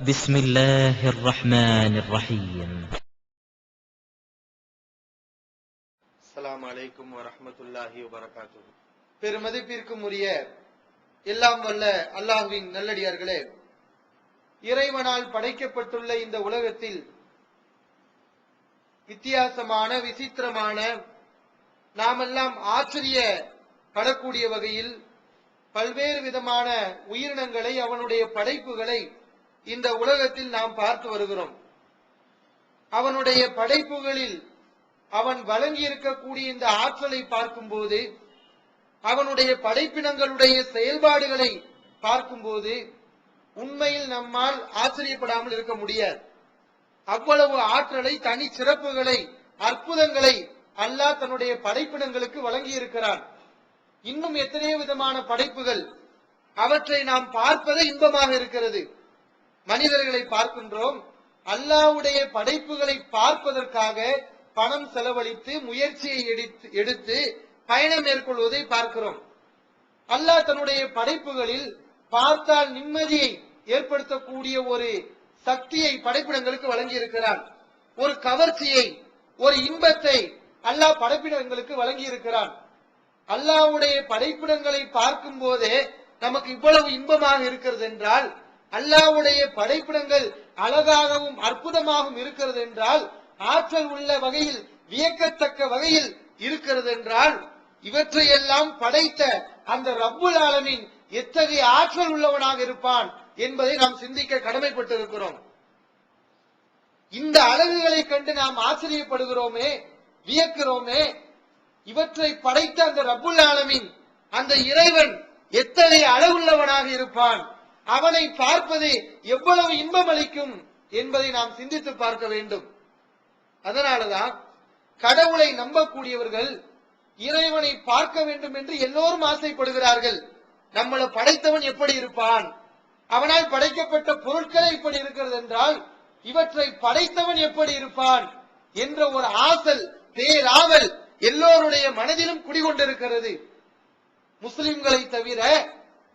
بسم الله الرحمن الرحيم அஸ்ஸலாமு அலைக்கும் வரஹ்மத்துல்லாஹி வபரகாத்துஹு பெருமதிப்பிற்கும் உரிய எல்லாம் வல்ல அல்லாஹ்வின் நல்லடியார்களே இறைவனால் படைக்கப்பட்டுள்ள இந்த உலகத்தில் வித்தியாசமான விசித்திரமான நாமெல்லாம் ஆச்சரியப்படக்கூடிய வகையில் பல்வேறு விதமான உயிரினங்களை அவனுடைய படைப்புகளை இந்த உலகத்தில் நாம் பார்த்து வருகிறோம். அவனுடைய படைப்புகளில் அவன் வழங்கி இருக்கக்கூடிய இந்த ஆற்றலை பார்க்கும்போது அவனுடைய படைப்பினங்களுடைய செயல்பாடுகளை பார்க்கும்போது உண்மையில் நம்மால் ஆச்சரியப்படாமல் இருக்க முடியாது. அவ்வளவு ஆற்றலை தனி சிறப்புகளை அற்புதங்களை அல்லாஹ் தன்னுடைய படைப்பினங்களுக்கு வழங்கி இருக்கிறான் இன்னும் எத்தனையோ விதமான படைப்புகள் அவற்றை நாம் பார்ப்பதே இன்பமாக இருக்கிறது. மனிதர்களை பார்க்கின்றோம். அல்லாஹ்வுடைய படைப்புகளை பார்ப்பதற்காக பணம் செலவழித்து முயற்சியை எடுத்து எடுத்து பயணம் மேற்கொள்வதை பார்க்கிறோம். அல்லாஹ் தன்னுடைய படைப்புகளில் பார்த்தால் நிம்மதியை ஏற்படுத்தக்கூடிய ஒரு சக்தியை படைப்பிடங்களுக்கு வழங்கி இருக்கிறான் ஒரு கவர்ச்சியை ஒரு இன்பத்தை அல்லாஹ் படைப்பிடங்களுக்கு வழங்கி இருக்கிறான் அல்லாஹ்வுடைய படைப்பினங்களை பார்க்கும் போதே நமக்கு இவ்வளவு இன்பமாக இருக்கிறது என்றால் அல்லாஹ்வுடைய படைப்பிடங்கள் அழகாகவும் அற்புதமாகவும் இருக்கிறது என்றால் ஆற்றல் உள்ள வகையில் வியக்கத்தக்க வகையில் இருக்கிறது என்றால் இவற்றையெல்லாம் படைத்த அந்த ரப்புல் ஆலமின் எத்தகைய ஆற்றல் உள்ளவனாக இருப்பான் என்பதை நாம் சிந்திக்க கடமைப்பட்டிருக்கிறோம். இந்த அழகுகளை கண்டு நாம் ஆச்சரியப்படுகிறோமே வியக்கிறோமே இவற்றை படைத்த அந்த ரப்புல் ஆலமின் அந்த இறைவன் எத்தகைய அழகுள்ளவனாக இருப்பான் அவனை பார்ப்பது எவ்வளவு இன்பம் அளிக்கும் என்பதை நாம் சிந்தித்து பார்க்க வேண்டும். அதனாலதான் கடவுளை நம்பக்கூடியவர்கள் இறைவனை பார்க்க வேண்டும் என்று எல்லோரும் ஆசைப்படுகிறார்கள். நம்மளை படைத்தவன் எப்படி இருப்பான்? அவனால் படைக்கப்பட்ட பொருட்களே இப்படி இருக்கிறது என்றால் இவற்றை படைத்தவன் எப்படி இருப்பான் என்ற ஒரு ஆசல் பேராவல் எல்லோருடைய மனதிலும் குடிகொண்டிருக்கிறது. முஸ்லிம்களை தவிர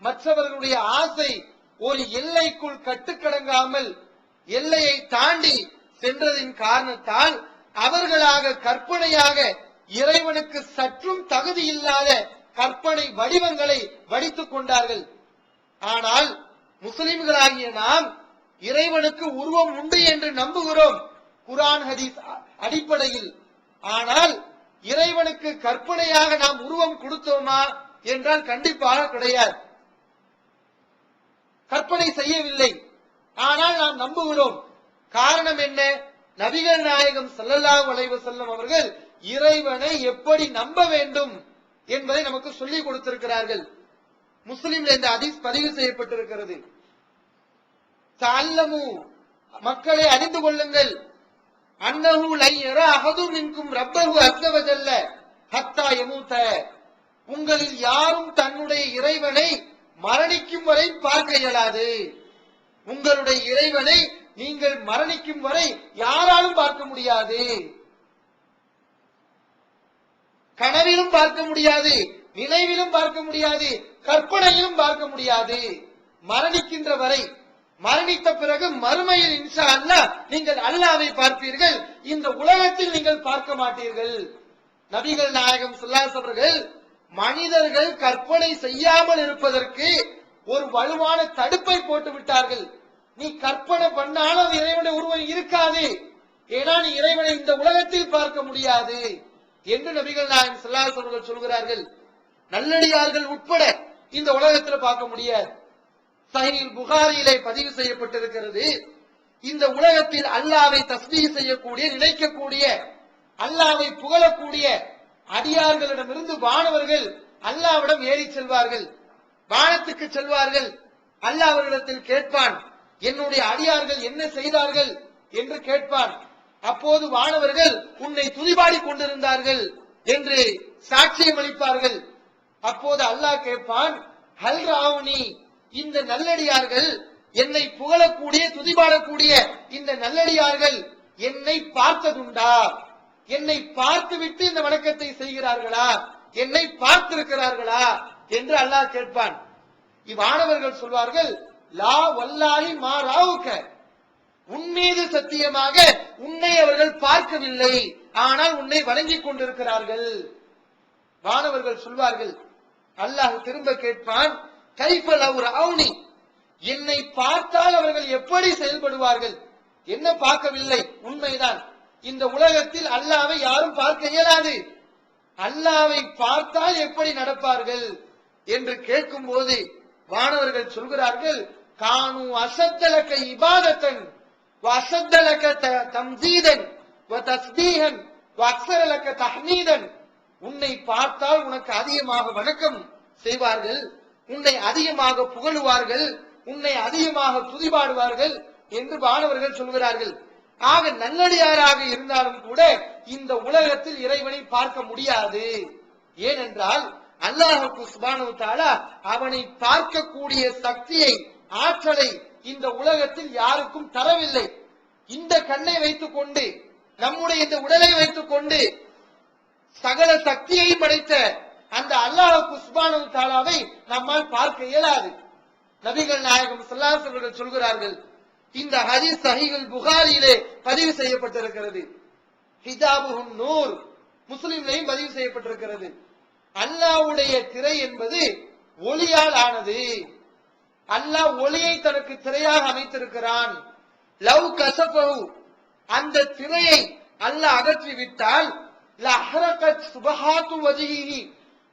மற்றவர்களுடைய ஆசை ஒரு எல்லைக்குள் கட்டுக்கடங்காமல் எல்லையை தாண்டி சென்றதின் காரணத்தால் அவர்களாக கற்பனையாக இறைவனுக்கு சற்றும் தகுதி இல்லாத கற்பனை வடிவங்களை வடித்துக் கொண்டார்கள். ஆனால் முஸ்லிம்களாகிய நாம் இறைவனுக்கு உருவம் உண்டு என்று நம்புகிறோம். குரான் ஹதீஸ் அடிப்படையில். ஆனால் இறைவனுக்கு கற்பனையாக நாம் உருவம் கொடுத்தோமா என்றால் கண்டிப்பாக கிடையாது. கற்பனை செய்யவில்லை. ஆனால் நாம் நம்புகிறோம். காரணம் என்ன? நபிகள் நாயகம் செல்லல்லா அலைஹி செல்லும் அவர்கள் இறைவனை எப்படி நம்ப வேண்டும் என்பதை நமக்கு சொல்லிக் கொடுத்திருக்கிறார்கள். முஸ்லிம்ல இந்த அதிஸ் பதிவு செய்யப்பட்டிருக்கிறது. தஅல்லமு மக்களை அறிந்து கொள்ளுங்கள். அன்னஹு லையர யரா நிற்கும் ரப்பகு ரப்பஹு ஹத்தா எமூத்த உங்களில் யாரும் தன்னுடைய இறைவனை மரணிக்கும் வரை பார்க்க இயலாது. உங்களுடைய இறைவனை நீங்கள் மரணிக்கும் வரை யாராலும் பார்க்க முடியாது. கனவிலும் பார்க்க முடியாது நினைவிலும் பார்க்க முடியாது கற்பனையிலும் பார்க்க முடியாது. மரணிக்கின்ற வரை மரணித்த பிறகு மறுமையில் இன்ஷா அல்லாஹ் நீங்கள் அல்லாவை பார்ப்பீர்கள். இந்த உலகத்தில் நீங்கள் பார்க்க மாட்டீர்கள். நபிகள் நாயகம் சுல்லாஸ் அவர்கள் மனிதர்கள் கற்பனை செய்யாமல் இருப்பதற்கு ஒரு வலுவான தடுப்பை போட்டு விட்டார்கள். நீ கற்பனை பண்ணாலும் இறைவனை உருவம் இருக்காது. ஏன்னா நீ இறைவனை இந்த உலகத்தில் பார்க்க முடியாது. என்று நபிகள் நாயகம் ஸல்லல்லாஹு அவர்கள் சொல்கிறார்கள். நல்லடியார்கள் உட்பட இந்த உலகத்தில் பார்க்க முடியாது. சஹீல் புகாரியிலே பதிவு செய்யப்பட்டிருக்கிறது. இந்த உலகத்தில் அல்லாவை தஸ்மீ செய்யக்கூடிய நினைக்கக்கூடிய அல்லாவை புகழக்கூடிய அடியார்களிடமிருந்து வானவர்கள் அல்லாவிடம் ஏறி செல்வார்கள். வானத்துக்கு செல்வார்கள். அல்லாஹ் அவர்களிடத்தில் கேட்பான் என்னுடைய அடியார்கள் என்ன செய்தார்கள்? என்று கேட்பான். அப்போது வானவர்கள் உன்னை துதிபாடி கொண்டிருந்தார்கள் என்று சாட்சியம் அளிப்பார்கள். அப்போது அல்லாஹ் கேட்பான் ஹல் ராவுனி இந்த நல்லடியார்கள் என்னை புகழக்கூடிய துதிபாடக்கூடிய இந்த நல்லடியார்கள் என்னை பார்த்ததுண்டா? என்னை பார்த்துவிட்டு இந்த வணக்கத்தை செய்கிறார்களா? என்னை பார்த்திருக்கிறார்களா? என்று அல்லாஹ் கேட்பான். இவ்வானவர்கள் சொல்வார்கள் லா வல்லாலி மா ராவுக்க உன்மீது சத்தியமாக உன்னை அவர்கள் பார்க்கவில்லை. ஆனால் உன்னை வணங்கிக் கொண்டிருக்கிறார்கள். வானவர்கள் சொல்வார்கள் அல்லாஹ் திரும்ப கேட்பான் கைஃபல் அவர் அவுனி என்னை பார்த்தால் அவர்கள் எப்படி செயல்படுவார்கள்? என்ன பார்க்கவில்லை? உண்மைதான். இந்த உலகத்தில் அல்லாவை யாரும் பார்க்க இயலாது. அல்லாவை பார்த்தால் எப்படி நடப்பார்கள் என்று கேட்கும் போது வானவர்கள் சொல்கிறார்கள் காணு அசத்தலக்க இபாதத்தன் அசத்தலக்க தம்சீதன் தஸ்பீகன் அக்சரலக்க தஹ்மீதன். உன்னை பார்த்தால் உனக்கு அதிகமாக வணக்கம் செய்வார்கள் உன்னை அதிகமாக புகழுவார்கள் உன்னை அதிகமாக துதிபாடுவார்கள் என்று வானவர்கள் சொல்கிறார்கள். ஆக நல்லடியாராக இருந்தாலும் கூட இந்த உலகத்தில் இறைவனை பார்க்க முடியாது. ஏனென்றால் அல்லாஹுக்கு சுபானு தாலா அவனை பார்க்கக்கூடிய சக்தியை ஆற்றலை இந்த உலகத்தில் யாருக்கும் தரவில்லை. இந்த கண்ணை வைத்துக் கொண்டு நம்முடைய இந்த உடலை வைத்துக் கொண்டு சகல சக்தியை படைத்த அந்த அல்லாஹுக்கு சுபானு தாலாவை நம்மால் பார்க்க இயலாது. நபிகள் நாயகம் ஸல்லல்லாஹு அவர்கள் சொல்கிறார்கள் இந்த ஹதீஸ் சஹீஹுல் புகாரியிலே பதிவு செய்யப்பட்டிருக்கிறது. ஹிஜாபுஹுன் நூர் முஸ்லிம்லையும் பதிவு செய்யப்பட்டிருக்கிறது. அல்லாஹ்வுடைய திரை என்பது ஒளியால் ஆனது. அல்லாஹ் ஒளியை தனக்கு திரையாக அமைத்திருக்கிறான். லவ் கசபஹு அந்த திரையை அல்லாஹ் அகற்றி விட்டால் லஹரகத் சுபஹாத்து வஜிஹி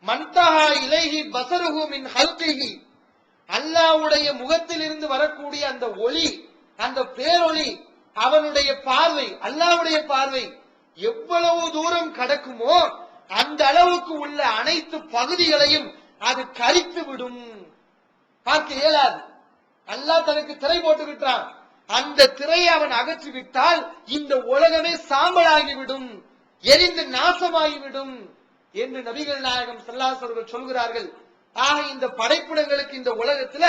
மன்தஹா இலைஹி பசருஹு மின் ஹல்கிஹி. அல்லாஹ்வுடைய முகத்திலிருந்து வரக்கூடிய அந்த ஒளி அந்த பேரொளி அவனுடைய பார்வை அல்லாஹ்வுடைய பார்வை எவ்வளவு தூரம் கடக்குமோ அந்த அளவுக்கு உள்ள அனைத்து பகுதிகளையும் அது கரித்து விடும். பார்க்க இயலாது. அல்லாஹ் தனக்கு திரை போட்டு விட்டான் அந்த திரையை அவன் அகற்றி விட்டால் இந்த உலகமே சாம்பலாகிவிடும் எரிந்து நாசமாகிவிடும் என்று நபிகள் நாயகம் செல்லாசர்கள் சொல்கிறார்கள். ஆக இந்த படைப்பிடங்களுக்கு இந்த உலகத்துல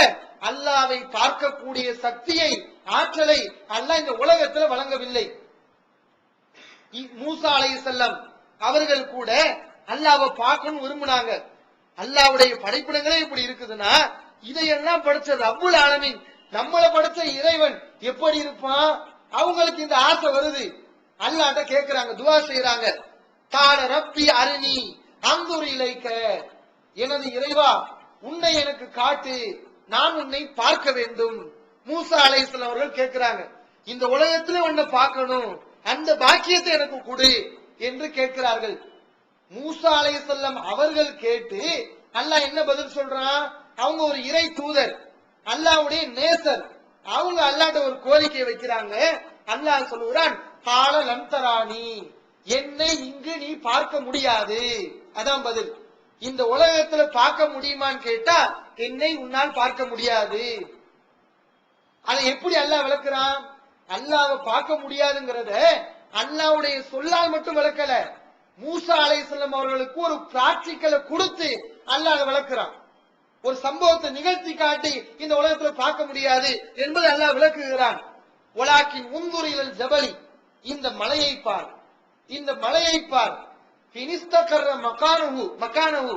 அல்லாவை பார்க்கக்கூடிய சக்தியை ஆற்றலை அல்லாஹ் இந்த உலகத்துல வழங்கவில்லை. மூசா மூசா செல்லம் அவர்கள் கூட அல்லாவை பார்க்கணும் விரும்பினாங்க. அல்லாவுடைய படைப்பிடங்களே இப்படி இருக்குதுன்னா இதையெல்லாம் படைச்ச ரப்புல் ஆலமின் நம்மளை படைச்ச இறைவன் எப்படி இருப்பான்? அவங்களுக்கு இந்த ஆசை வருது. அல்லாட்ட கேக்குறாங்க துவா செய்யறாங்க கால ரப்பி அருணி அங்குரிலைக்க எனது இறைவா உன்னை எனக்கு காட்டு நான் உன்னை பார்க்க வேண்டும். மூசா அலைசல் அவர்கள் கேட்கிறாங்க இந்த உலகத்துல உன்னை பார்க்கணும் அந்த பாக்கியத்தை எனக்கு கொடு என்று கேட்கிறார்கள். மூசா அலைசல்லம் அவர்கள் கேட்டு அல்லாஹ் என்ன பதில் சொல்றான்? அவங்க ஒரு இறை தூதர் அல்லாவுடைய நேசர். அவங்க அல்லாட்ட ஒரு கோரிக்கை வைக்கிறாங்க. அல்லாஹ் சொல்லுகிறான்? கால லந்தராணி என்னை இங்கு நீ பார்க்க முடியாது. அதான் பதில். இந்த உலகத்துல பார்க்க முடியுமான்னு கேட்டா என்னை உன்னால் பார்க்க முடியாது. அதை எப்படி அல்லாஹ் விளக்குறான்? அல்லாவை பார்க்க முடியாதுங்கிறத அல்லாவுடைய சொல்லால் மட்டும் விளக்கல. மூசா அலைஹிஸ்ஸலாம் அவர்களுக்கு ஒரு பிராக்டிக்கலை கொடுத்து அல்லாஹ் விளக்குறான். ஒரு சம்பவத்தை நிகழ்த்தி காட்டி இந்த உலகத்துல பார்க்க முடியாது என்பதை அல்லாஹ் விளக்குகிறான். உலாக்கின் உந்துரியில் ஜபலி. இந்த மலையை பார். இந்த மலையை பார். பினிஸ்தகர மக்கானஹு மக்கானஹு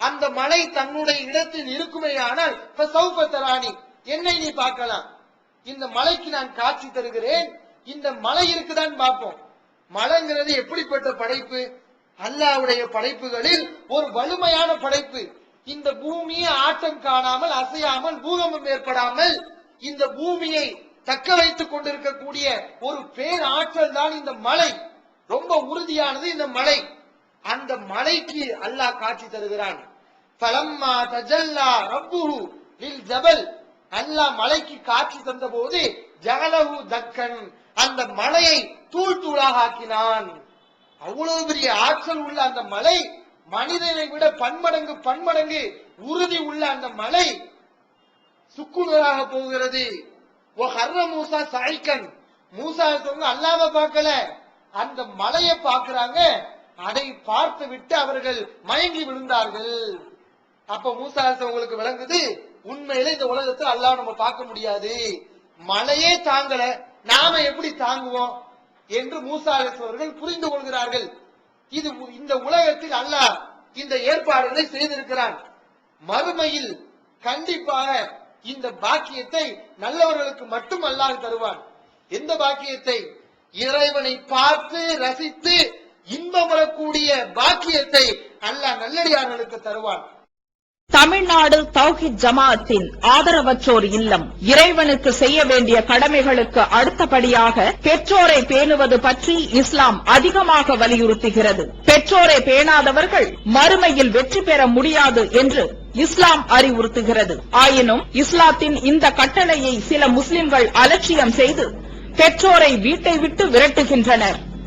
அந்த மலை தன்னுடைய இடத்தில் இருக்குமேயானால் சௌபத்தராணி என்னை நீ பார்க்கலாம். இந்த மலைக்கு நான் காட்சி தருகிறேன். இந்த மலை இருக்குதான் பார்ப்போம். மலைங்கிறது எப்படிப்பட்ட படைப்பு? அல்லாவுடைய படைப்புகளில் ஒரு வலிமையான படைப்பு. இந்த பூமியை ஆட்டம் காணாமல் அசையாமல் பூகம்பம் ஏற்படாமல் இந்த பூமியை தக்க வைத்துக் கொண்டிருக்கக்கூடிய ஒரு பேர் ஆற்றல் தான் இந்த மலை. ரொம்ப உறுதியானது இந்த மலை. அந்த மலைக்கு அல்லாஹ் காட்சி தருகிறான். பலம்மா தஜல்லா ரப்புஹு லில் ஜபல். அல்லாஹ் மலைக்கு காட்சி தந்த போது ஜகலஹு தக்கன். அந்த மலையை தூள் தூளாக ஆக்கினான். அவ்வளவு பெரிய ஆற்றல் உள்ள அந்த மலை மனிதனை விட பன்மடங்கு பன்மடங்கு உறுதி உள்ள அந்த மலை சுக்குநூறாக போகிறது. ஓ ஹர்ர மூசா சாய்க்கன் மூசா சொன்ன அல்லாம பார்க்கல. அந்த மலையை பார்க்கறாங்க. அதை பார்த்து விட்டு அவர்கள் மயங்கி விழுந்தார்கள். அப்ப மூசா உங்களுக்கு விளங்குது உண்மையில இந்த உலகத்தை அல்லாஹ் நம்ம பார்க்க முடியாது. மலையே தாங்கல நாம எப்படி தாங்குவோம் என்று மூசா அவர்கள் புரிந்து கொள்கிறார்கள். இது இந்த உலகத்தில் அல்லாஹ் இந்த ஏற்பாடுகளை செய்திருக்கிறான். மறுமையில் கண்டிப்பாக இந்த பாக்கியத்தை நல்லவர்களுக்கு மட்டும் அல்லாஹ் தருவான். எந்த பாக்கியத்தை? இறைவனை பார்த்து ரசித்து இன்பம் வரக்கூடிய பாக்கியத்தை அல்லாஹ் நல்லடியார்களுக்கு தருவான். தமிழ்நாடு தௌஹித் ஜமாஅத்தின் ஆதரவற்றோர் இல்லம். இறைவனுக்கு செய்ய வேண்டிய கடமைகளுக்கு அடுத்தபடியாக பெற்றோரை பேணுவது பற்றி இஸ்லாம் அதிகமாக வலியுறுத்துகிறது. பெற்றோரை பேணாதவர்கள் மறுமையில் வெற்றி பெற முடியாது என்று இஸ்லாம் அறிவுறுத்துகிறது. ஆயினும் இஸ்லாத்தின் இந்த கட்டளையை சில முஸ்லிம்கள் அலட்சியம் செய்து பெற்றோரை வீட்டை விட்டு விரட்டுகின்றனர்.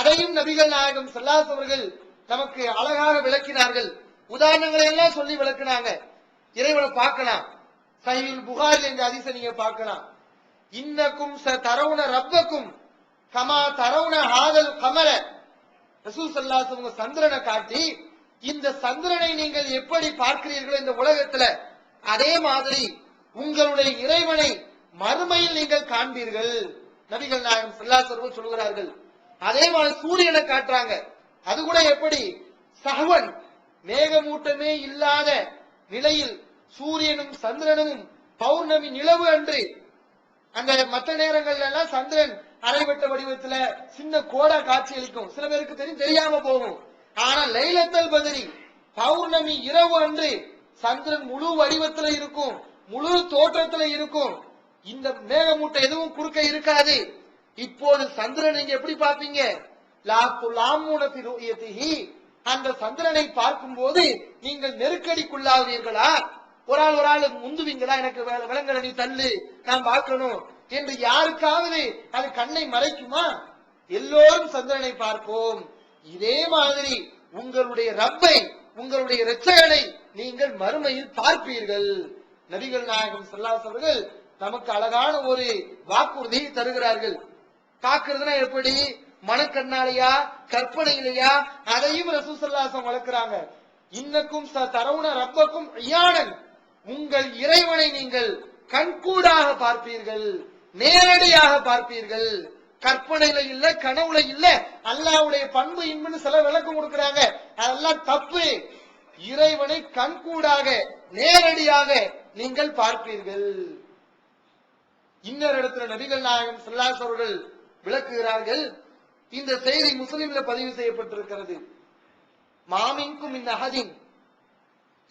அதையும் நபிகள் நாயகம் செல்லாஸ் அவர்கள் நமக்கு அழகாக விளக்கினார்கள். உதாரணங்களை எல்லாம் சொல்லி விளக்குனாங்க. இறைவனை பார்க்கலாம். சைவில் புகாரில் இந்த அதிச நீங்க பார்க்கலாம். இன்னக்கும் ச தரவுன ரப்பக்கும் கமா தரவுன ஆதல் கமல. ரசூ ஸல்லல்லாஹு அவங்க சந்திரனை காட்டி இந்த சந்திரனை நீங்கள் எப்படி பார்க்கிறீர்களோ இந்த உலகத்துல அதே மாதிரி உங்களுடைய இறைவனை மறுமையில் நீங்கள் காண்பீர்கள். நபிகள் நாயகம் செல்லாசர்கள் சொல்கிறார்கள். அதே மாதிரி சூரியனை காட்டுறாங்க. அது கூட எப்படி? சகவன் மேகமூட்டமே இல்லாத நிலையில் சூரியனும் சந்திரனும் பௌர்ணமி நிலவு அன்று அந்த மற்ற நேரங்கள்ல எல்லாம் சந்திரன் அரைவட்ட வடிவத்துல சின்ன கோடா காட்சி அளிக்கும். சில பேருக்கு தெரியும் தெரியாம போகும். ஆனா லைலத்தல் பதிரி பௌர்ணமி இரவு அன்று சந்திரன் முழு வடிவத்துல இருக்கும் முழு தோற்றத்துல இருக்கும். இந்த மேகமூட்டை எதுவும் குறுக்க இருக்காது. இப்போது சந்திரன் நீங்க எப்படி பார்ப்பீங்க? அந்த சந்திரனை பார்க்கும் போது நீங்கள் நெருக்கடிக்குள்ளாவீர்களா? ஒரு ஆள் ஒரு ஆள் முந்துவீங்களா? எனக்கு வி- நீ தள்ளு நான் பார்க்கணும் என்று யாருக்காவது அது கண்ணை மறைக்குமா? எல்லோரும் சந்திரனை பார்ப்போம். இதே மாதிரி உங்களுடைய ரப்பை உங்களுடைய இரட்சகனை நீங்கள் மறுமையில் பார்ப்பீர்கள். நபிகள் நாயகம் செல்லாசவர்கள் அவர்கள் நமக்கு அழகான ஒரு வாக்குறுதியை தருகிறார்கள். பாக்குறதுனா எப்படி? மனக்கண்ணாலையா? கற்பனையிலையா? அதையும் ரசூசல்லாசம் வளர்க்கிறாங்க. இன்னக்கும் ச தரவுன ரப்பக்கும் ஐயானன் உங்கள் இறைவனை நீங்கள் கண்கூடாக பார்ப்பீர்கள். நேரடியாக பார்ப்பீர்கள். கற்பனையில இல்ல கனவுல இல்ல அல்லாவுடைய பண்பு இன்புன்னு சில விளக்கம் கொடுக்கறாங்க. அதெல்லாம் தப்பு. இறைவனை கண்கூடாக நேரடியாக நீங்கள் பார்ப்பீர்கள். இன்னொரு இடத்துல நபிகள் நாயகம் ஸல்லல்லாஹு விளக்குகிறார்கள். இந்த செய்தி முஸ்லிம்ல பதிவு செய்யப்பட்டிருக்கிறது. மாமின்கும் இந்த அகதின்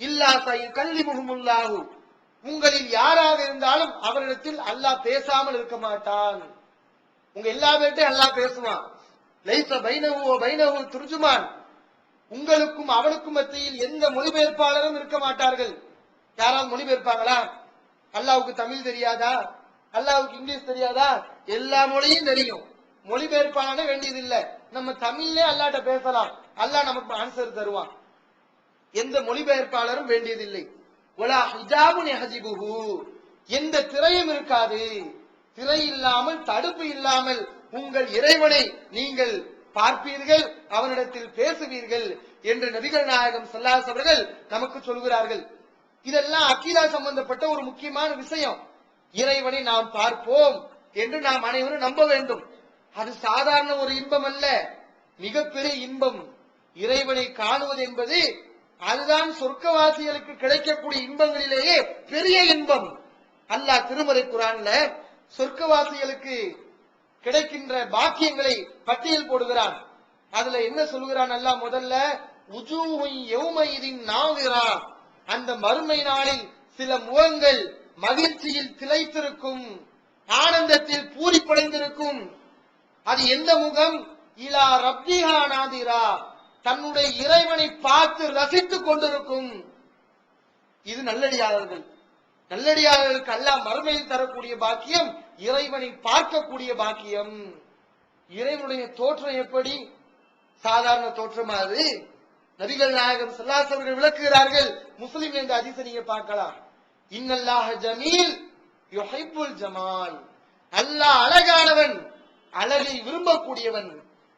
இல்லா சை கல்வி முகமுல்லாஹு உங்களில் யாராக இருந்தாலும் அவரிடத்தில் அல்லாஹ் பேசாமல் இருக்க மாட்டான். உங்க எல்லா பேர்ட்டையும் அல்லாஹ் பேசுவான். லைச பைனவோ பைனவோ துர்ஜுமான். உங்களுக்கும் அவனுக்கும் மத்தியில் எந்த மொழிபெயர்ப்பாளரும் இருக்க மாட்டார்கள். யாராவது மொழிபெயர்ப்பாங்களா அல்லாவுக்கு தமிழ் தெரியாதா? அல்லாவுக்கு இங்கிலீஷ் தெரியாதா? எல்லா மொழியும் தெரியும். மொழிபெயர்ப்பாளனே வேண்டியது இல்ல நம்ம தமிழ்லே அல்லாட்ட பேசலாம். அல்லாஹ் நமக்கு ஆன்சர் தருவான். எந்த மொழிபெயர்ப்பாளரும் வேண்டியதில்லை. ஒலா ஹிஜாபு நெஹஜிபுஹு எந்த திரையும் இருக்காது. திரை இல்லாமல் தடுப்பு இல்லாமல் உங்கள் இறைவனை நீங்கள் பார்ப்பீர்கள் அவனிடத்தில் பேசுவீர்கள் என்று நபிகள் நாயகம் ஸல்லல்லாஹு அவர்கள் நமக்கு சொல்கிறார்கள். இதெல்லாம் அக்கீதா சம்பந்தப்பட்ட ஒரு முக்கியமான விஷயம். இறைவனை நாம் பார்ப்போம் என்று நாம் அனைவரும் நம்ப வேண்டும். அது சாதாரண ஒரு இன்பம் அல்ல மிகப்பெரிய இன்பம். இறைவனை காணுவது என்பது அதுதான் சொர்க்கவாசிகளுக்கு கிடைக்கக்கூடிய இன்பங்களிலேயே பெரிய இன்பம். அல்லாஹ் திருமறை குரான்ல சொர்க்கவாசிகளுக்கு கிடைக்கின்ற பாக்கியங்களை பட்டியல் போடுகிறான். அதுல என்ன சொல்கிறான் அல்லாஹ்? முதல்ல உஜூஹும் யௌமைதின் நாவிரா. அந்த மறுமை நாளில் சில முகங்கள் மகிழ்ச்சியில் திளைத்திருக்கும் ஆனந்தத்தில் பூரிப்படைந்திருக்கும். அது எந்த முகம்? இலா ரப்பிஹா நாதிரா. தன்னுடைய இறைவனை பார்த்து ரசித்துக் கொண்டிருக்கும். இது நல்லடியாளர்கள். நல்லடியாளர்களுக்கு அல்லா மறுமையில் தரக்கூடிய பாக்கியம் இறைவனை பார்க்கக்கூடிய பாக்கியம். இறைவனுடைய தோற்றம் எப்படி? சாதாரண தோற்றமா அது? நபிகள் நாயகம் ஸல்லல்லாஹு விளக்குகிறார்கள். முஸ்லிம் என்ற அதிசை நீங்க பார்க்கலாம். இன்னல்லாஹ ஜமீல் யுஹிப்புல் ஜமால். அல்லாஹ் அழகானவன் அழகை விரும்பக்கூடியவன்.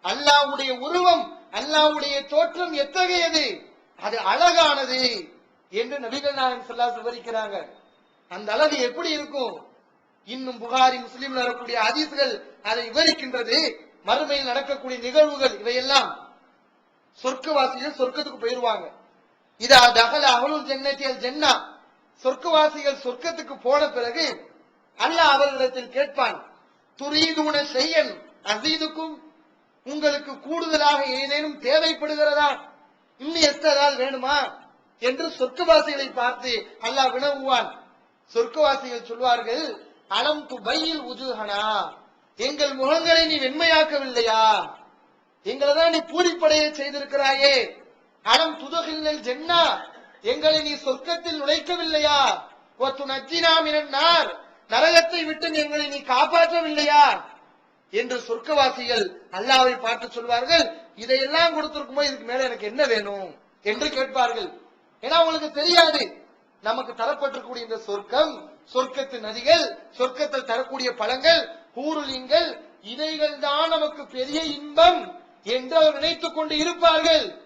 அல்லாஹ்வுடைய உருவம் அல்லாஹ்வுடைய தோற்றம் எத்தகையது? அது அழகானது என்று நபிகள் நாயகம் சொல்லா விவரிக்கிறாங்க. அந்த அழகு எப்படி இருக்கும்? இன்னும் புகாரி முஸ்லிம்ல வரக்கூடிய அதிசுகள் அதை விவரிக்கின்றது. மறுமையில் நடக்கக்கூடிய நிகழ்வுகள் இவையெல்லாம் சொர்க்கவாசிகள் சொர்க்கத்துக்கு போயிருவாங்க. இதா தகல அகலூர் ஜென்னத்தியல் ஜென்னா சொர்க்கவாசிகள் சொர்க்கத்துக்கு போன பிறகு அல்லாஹ் அவர்களிடத்தில் கேட்பான் துரீதுன செய்யன் அசீதுக்கும் உங்களுக்கு கூடுதலாக ஏதேனும் தேவைப்படுகிறதா? இன்னும் எத்தனால் வேணுமா? என்று சொர்க்கவாசிகளை பார்த்து அல்லாஹ் வினவுவான். சொர்க்கவாசிகள் சொல்வார்கள் அலம் துபையில் உஜுஹனா எங்கள் முகங்களை நீ வெண்மையாக்கவில்லையா? எங்களை தான் நீ பூரிப்படைய செய்திருக்கிறாயே. அலம் துதகில் ஜென்னா எங்களை நீ சொர்க்கத்தில் நுழைக்கவில்லையா? ஒத்து நச்சினாமினார் நரகத்தை விட்டு எங்களை நீ காப்பாற்றவில்லையா? என்று சொர்க்கவாசிகள் அல்லாவை பார்த்து சொல்வார்கள். இதையெல்லாம் கொடுத்திருக்குமோ இதுக்கு மேல எனக்கு என்ன வேணும்? என்று கேட்பார்கள். ஏன்னா அவங்களுக்கு தெரியாது. நமக்கு தரப்பட்டிருக்கூடிய இந்த சொர்க்கம் சொர்க்கத்து நதிகள் சொர்க்கத்தில் தரக்கூடிய பழங்கள் கூருளிங்கள் இவைகள் தான் நமக்கு பெரிய இன்பம் என்று அவர் நினைத்துக் கொண்டு இருப்பார்கள்.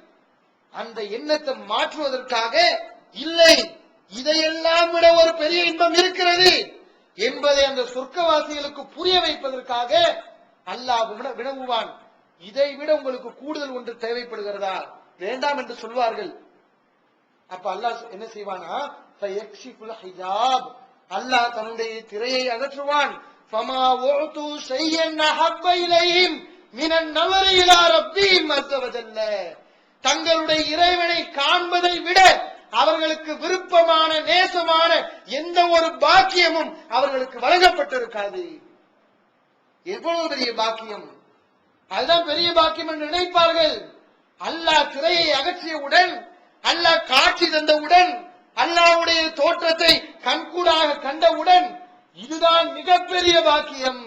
அந்த எண்ணத்தை மாற்றுவதற்காக இல்லை இதையெல்லாம் விட ஒரு பெரிய இன்பம் இருக்கிறது என்பதை அந்த சொர்க்கவாசிகளுக்கு புரிய வைப்பதற்காக அல்லாஹ் வின- வினவுவான். இதை விட உங்களுக்கு கூடுதல் ஒன்று தேவைப்படுகிறதா? வேண்டாம் என்று சொல்வார்கள். அப்ப அல்லாஹ் என்ன செய்வானா? அல்லாஹ் தன்னுடைய திரையை அகற்றுவான். ஃபமா உது ஷையன் அஹப்ப மினன் நவரி இலா ரப்பிஹிம் தங்களுடைய இறைவனை காண்பதை விட அவர்களுக்கு விருப்பமான நேசமான எந்த ஒரு பாக்கியமும் அவர்களுக்கு வழங்கப்பட்டிருக்காது. எவ்வளவு பெரிய பாக்கியம்? அதுதான் பெரிய பாக்கியம் என்று நினைப்பார்கள். அல்லாஹ் திரையை அகற்றியவுடன் அல்லாஹ் காட்சி தந்தவுடன் அல்லாவுடைய தோற்றத்தை கண்கூடாக கண்டவுடன் இதுதான் மிகப்பெரிய பாக்கியம்.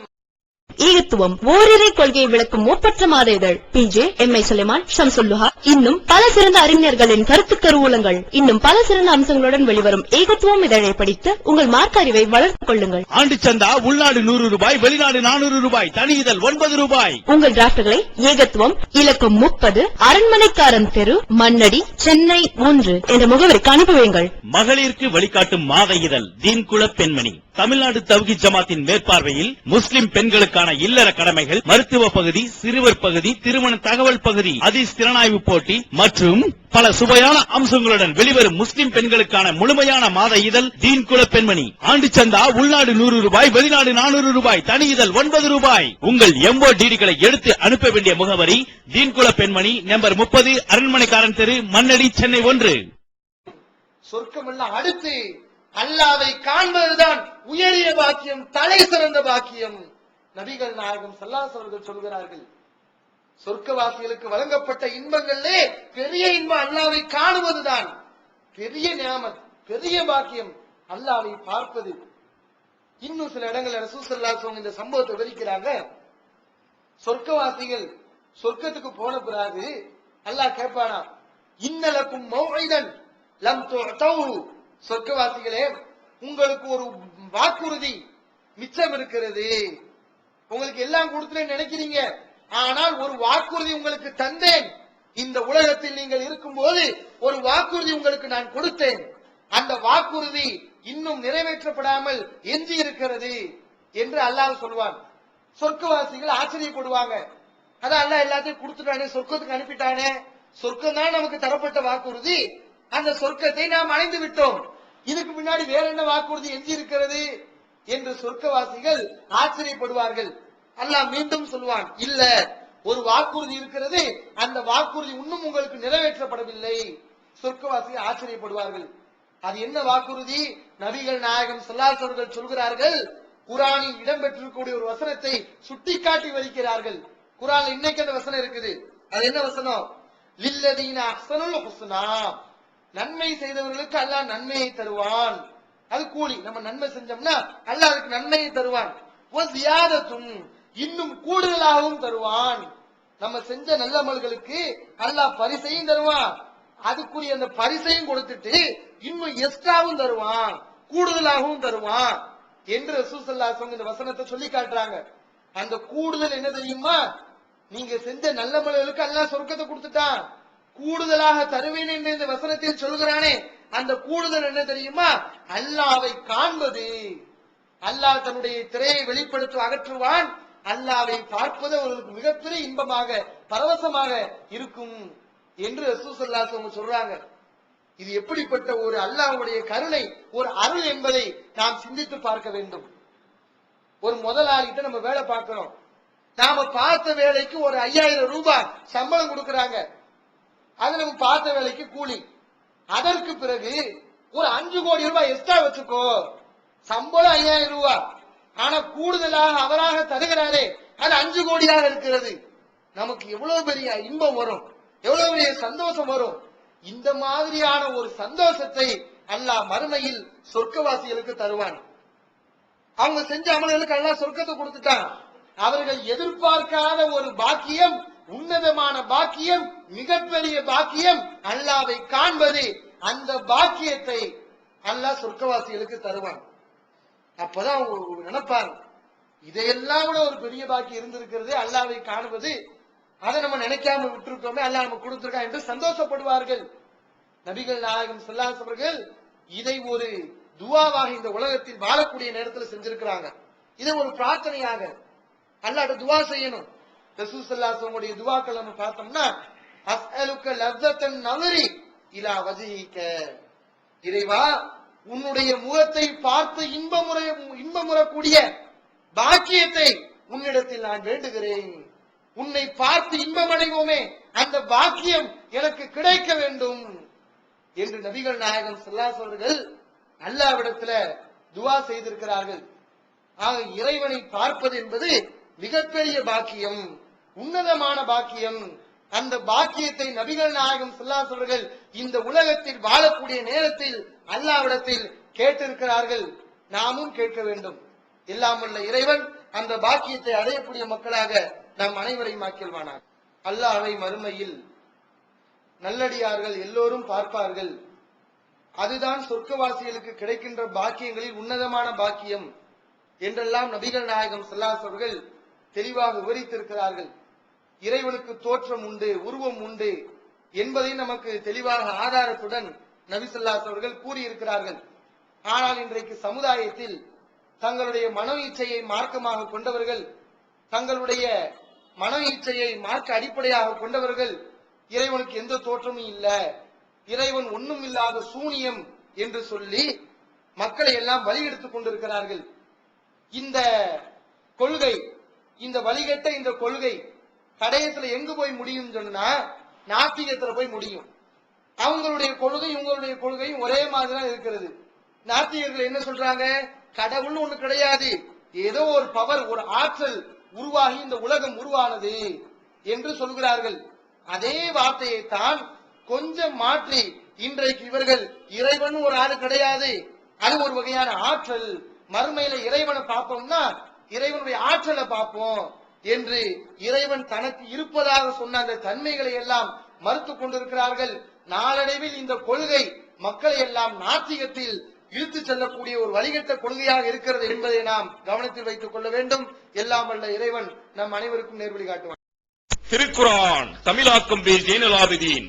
ஈகத்துவம் ஓரிரை கொள்கையை விளக்கும் ஒப்பற்ற மாத இதழ் பிஜே எம். ஐ சுலைமான் ஷம்சுல்லுஹா. இன்னும் பல சிறந்த அறிஞர்களின் கருத்து கருவூலங்கள் இன்னும் பல சிறந்த அம்சங்களுடன் வெளிவரும் ஏகத்துவம் இதழை படித்து உங்கள் மார்க்க அறிவை வளர்த்துக் கொள்ளுங்கள். ஆண்டு சந்தா உள்நாடு நூறு ரூபாய் வெளிநாடு நானூறு ரூபாய் தனி இதழ் ஒன்பது ரூபாய். உங்கள் டிராப்ட்களை ஏகத்துவம் இலக்கம் முப்பது அரண்மனைக்காரன் தெரு மண்ணடி சென்னை ஒன்று என்ற முகவரிக்கு அனுப்பி வையுங்கள். மகளிருக்கு வழிகாட்டும் மாத இதழ் தீன்குல பெண்மணி. தமிழ்நாடு தவ்கி ஜமாத்தின் மேற்பார்வையில் முஸ்லிம் பெண்களுக்கான இல்லற கடமைகள் மருத்துவ பகுதி சிறுவர் பகுதி திருமண தகவல் பகுதி அதிஸ் திறனாய்வு போட்டி மற்றும் பல சுவையான அம்சங்களுடன் வெளிவரும் முஸ்லிம் பெண்களுக்கான முழுமையான மாத இதழ் தீன் குல பெண்மணி. ஆண்டு சந்தா உள்நாடு நூறு ரூபாய் வெளிநாடு நானூறு ரூபாய் தனி இதழ் ஒன்பது ரூபாய். உங்கள் எம்போ டிடிகளை எடுத்து அனுப்ப வேண்டிய முகவரி தீன்குல பெண்மணி நம்பர் முப்பது அரண்மனைக்காரன் தெரு மண்ணடி சென்னை ஒன்று. சொர்க்கம் அடுத்து அல்லாவை காண்பதுதான் உயரிய பாக்கியம் தலை சிறந்த பாக்கியம். நபிகள் நாயகம் சல்லாஸ் அவர்கள் சொல்கிறார்கள் சொர்க்கவாசிகளுக்கு வழங்கப்பட்ட இன்பங்களிலே பெரிய இன்பம். அல்லாவை காணுவதுதான் பெரிய நியாமத் பெரிய பாக்கியம். அல்லாவை பார்ப்பது. இன்னும் சில இடங்கள்ல ரசூசல்லா இந்த சம்பவத்தை விவரிக்கிறாங்க. சொர்க்கவாசிகள் சொர்க்கத்துக்கு போன பிறகு அல்லாஹ் கேட்பானா இன்னலக்கும் மௌஇதன் லம் துஅதவு சொர்க்கவாசிகளே உங்களுக்கு ஒரு வாக்குறுதி மிச்சம் இருக்கிறது. உங்களுக்கு எல்லாம் கொடுத்துட்டேன்னு நினைக்கிறீங்க. ஆனால் ஒரு வாக்குறுதி உங்களுக்கு தந்தேன். இந்த உலகத்தில் நீங்கள் இருக்கும்போது ஒரு வாக்குறுதி உங்களுக்கு நான் கொடுத்தேன். அந்த வாக்குறுதி இன்னும் நிறைவேற்றப்படாமல் எஞ்சி இருக்கிறது என்று அல்லாஹ் சொல்வான். சொர்க்கவாசிகள் ஆச்சரியப்படுவாங்க. அதான் அல்லாஹ் எல்லாத்தையும் கொடுத்துட்டானே சொர்க்கத்துக்கு அனுப்பிட்டானே. சொர்க்கம் தான் நமக்கு தரப்பட்ட வாக்குறுதி. அந்த சொர்க்கத்தை நாம் அடைந்து விட்டோம். இதுக்கு முன்னாடி வேற என்ன வாக்குறுதி எஞ்சி இருக்கிறது என்று சொர்க்கவாசிகள் ஆச்சரியப்படுவார்கள். அல்லாஹ் மீண்டும் சொல்வான் இல்ல ஒரு வாக்குறுதி இருக்கிறது அந்த வாக்குறுதி இன்னும் உங்களுக்கு நிறைவேற்றப்படவில்லை. சொர்க்கவாசிகள் ஆச்சரியப்படுவார்கள். அது என்ன வாக்குறுதி? நபிகள் நாயகம் சொல்லாசவர்கள் சொல்கிறார்கள் குரானில் இடம்பெற்றிருக்கக்கூடிய ஒரு வசனத்தை சுட்டிக்காட்டி வருகிறார்கள். குரான் இன்னைக்கு அந்த வசனம் இருக்குது. அது என்ன வசனம்? லில்லதீன அஹ்சனுல் ஹுஸ்னா. நன்மை செய்தவர்களுக்கு அல்லாஹ் நன்மையை தருவான். அது கூலி. நம்ம நன்மை செஞ்சோம்னா அல்லாஹ் அதுக்கு நன்மையை தருவான். ஜியாதத்தும் இன்னும் கூடுதலாகவும் தருவான். நம்ம செஞ்ச நல்ல அமல்களுக்கு அல்லாஹ் பரிசையும் தருவான். அதுக்குரிய அந்த பரிசையும் கொடுத்துட்டு இன்னும் எக்ஸ்ட்ராவும் தருவான். கூடுதலாகவும் தருவான். என்று ரசூசல்லா இந்த வசனத்தை சொல்லி காட்டுறாங்க. அந்த கூடுதல் என்ன தெரியுமா? நீங்க செஞ்ச நல்ல மலர்களுக்கு எல்லாம் சொர்க்கத்தை கொடுத்துட்டான். கூடுதலாக தருவேன் என்று இந்த வசனத்தில் சொல்கிறானே அந்த கூடுதல் என்ன தெரியுமா? அல்லாவை காண்பது. அல்லாஹ் தன்னுடைய திரையை வெளிப்படுத்தி அகற்றுவான். அல்லாவை பார்ப்பது அவர்களுக்கு மிகப்பெரிய இன்பமாக பரவசமாக இருக்கும் என்று ரசூசல்லாஸ் அவங்க சொல்றாங்க. இது எப்படிப்பட்ட ஒரு அல்லாஹுடைய கருணை ஒரு அருள் என்பதை நாம் சிந்தித்து பார்க்க வேண்டும். ஒரு முதலாளிகிட்ட நம்ம வேலை பார்க்கிறோம். நாம பார்த்த வேலைக்கு ஒரு ஐயாயிரம் ரூபாய் சம்பளம் கொடுக்கறாங்க. அது நம்ம பார்த்த வேலைக்கு கூலி அதற்கு பிறகு ஒரு அஞ்சு கோடி ரூபாய் எக்ஸ்ட்ரா வச்சுக்கோ. சம்பளம் ஐயாயிரம் ரூபாய் ஆனா கூடுதலாக அவராக தருகிறாரே அது அஞ்சு கோடியாக இருக்கிறது. நமக்கு எவ்வளவு பெரிய இன்பம் வரும். எவ்வளவு பெரிய சந்தோஷம் வரும். இந்த மாதிரியான ஒரு சந்தோஷத்தை அல்லாஹ் மறுமையில் சொர்க்கவாசிகளுக்கு தருவான். அவங்க செஞ்ச அமல்களுக்கு எல்லாம் சொர்க்கத்தை கொடுத்துட்டான். அவர்கள் எதிர்பார்க்காத ஒரு பாக்கியம் உன்னதமான பாக்கியம் மிகப்பெரிய பாக்கியம் அல்லாவை காண்பது அந்த பாக்கியத்தை அல்லாஹ் சொர்க்கவாசிகளுக்கு தருவான். அப்பதான் அவங்க நினைப்பாங்க. இதையெல்லாம் கூட ஒரு பெரிய பாக்கியம் இருந்திருக்கிறது அல்லாவை காணுவது அதை நம்ம நினைக்காம விட்டுருக்கோமே அல்லாஹ் நம்ம கொடுத்திருக்கா என்று சந்தோஷப்படுவார்கள். நபிகள் நாயகம் சொல்லாஸ் அவர்கள் இதை ஒரு துவாவாக இந்த உலகத்தில் வாழக்கூடிய நேரத்தில் செஞ்சிருக்கிறாங்க. இதை ஒரு பிரார்த்தனையாக அல்லாட்ட துவா செய்யணும். ரசூல் ஸல்லல்லாஹு துவாக்கள் நம்ம பார்த்தோம்னா அஸ்அலுக்க லzzatan நவரி இலா வஜீக. இறைவா உன்னுடைய முகத்தை பார்த்து இன்பமுறை இன்பமுறக்கூடிய பாக்கியத்தை உன்னிடத்தில் நான் வேண்டுகிறேன். உன்னை பார்த்து இன்பமடைவோமே அந்த பாக்கியம் எனக்கு கிடைக்க வேண்டும். என்று நபிகள் நாயகம் ஸல்லல்லாஹு அவர்கள் அல்லாவிடத்துல துவா செய்திருக்கிறார்கள். ஆக இறைவனை பார்ப்பது என்பது மிகப்பெரிய பாக்கியம் உன்னதமான பாக்கியம். அந்த பாக்கியத்தை நபிகள் நாயகம் ஸல்லல்லாஹு சொல்கள் இந்த உலகத்தில் வாழக்கூடிய நேரத்தில் அல்லாவிடத்தில் கேட்டிருக்கிறார்கள். நாமும் கேட்க வேண்டும். இல்லாமல்ல இறைவன் அந்த பாக்கியத்தை அடையக்கூடிய மக்களாக நம் அனைவரையும் ஆக்கில்வானார் அல்லாவை மறுமையில் நல்லடியார்கள் எல்லோரும் பார்ப்பார்கள். அதுதான் சொர்க்கவாசிகளுக்கு கிடைக்கின்ற பாக்கியங்களில் உன்னதமான பாக்கியம் என்றெல்லாம் நபிகள் நாயகம் ஸல்லல்லாஹு தெளிவாக விவரித்திருக்கிறார்கள். இறைவனுக்கு தோற்றம் உண்டு உருவம் உண்டு என்பதை நமக்கு தெளிவாக ஆதாரத்துடன் நபிசல்லாஸ் அவர்கள் கூறியிருக்கிறார்கள். ஆனால் இன்றைக்கு சமுதாயத்தில் தங்களுடைய மனோ இச்சையை மார்க்கமாக கொண்டவர்கள் தங்களுடைய மனோ இச்சையை மார்க்க அடிப்படையாக கொண்டவர்கள் இறைவனுக்கு எந்த தோற்றமும் இல்ல. இறைவன் ஒன்றும் இல்லாத சூனியம் என்று சொல்லி மக்களை எல்லாம் வழி எடுத்துக் கொண்டிருக்கிறார்கள். இந்த கொள்கை இந்த வழிகட்ட இந்த கொள்கை தடயத்துல எங்க போய் முடியும் சொன்னா நாத்திகத்துல போய் முடியும். அவங்களுடைய கொள்கை இவங்களுடைய கொள்கையும் ஒரே மாதிரி இருக்கிறது. நாத்திகர்கள் என்ன சொல்றாங்க? கடவுள்னு ஒண்ணு கிடையாது. ஏதோ ஒரு பவர் ஒரு ஆற்றல் உருவாகி இந்த உலகம் உருவானது என்று சொல்கிறார்கள். அதே வார்த்தையை தான் கொஞ்சம் மாற்றி இன்றைக்கு இவர்கள் இறைவன் ஒரு ஆள் கிடையாது. அது ஒரு வகையான ஆற்றல். மறுமையில இறைவனை பார்ப்போம்னா இறைவனுடைய ஆற்றலை பார்ப்போம். என்று இறைவன் தனக்கு இருப்பதாக சொன்ன அந்த தன்மைகளை எல்லாம் மறுத்து கொண்டிருக்கிறார்கள். நாளடைவில் இந்த கொள்கை மக்களை எல்லாம் நாத்திகத்தில் இழுத்து செல்லக்கூடிய ஒரு வழிகட்ட கொள்கையாக இருக்கிறது என்பதை நாம் கவனத்தில் வைத்துக் கொள்ள வேண்டும். எல்லாம் வல்ல இறைவன் நம் அனைவருக்கும் நேர்வழி காட்டுவான். திருக்குரான் தமிழாக்கம் பி ஜெயினலாபிதீன்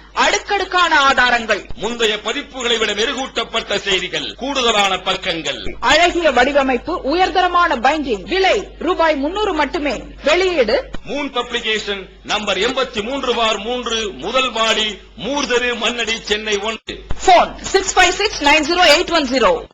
அடுக்கடுக்கான ஆதாரங்கள். முந்தைய பதிப்புகளை விட மெருகூட்டப்பட்ட செய்திகள் கூடுதலான பக்கங்கள். அழகிய வடிவமைப்பு உயர்தரமான பைண்டிங் விலை ரூபாய் முன்னூறு மட்டுமே. வெளியீடு. மூன் பப்ளிகேஷன் நம்பர் எண்பத்தி மூன்று பார் மூன்று முதல் மாடி மூர்தரு மன்னடி சென்னை ஒன்று. Phone six five six nine zero eight one zero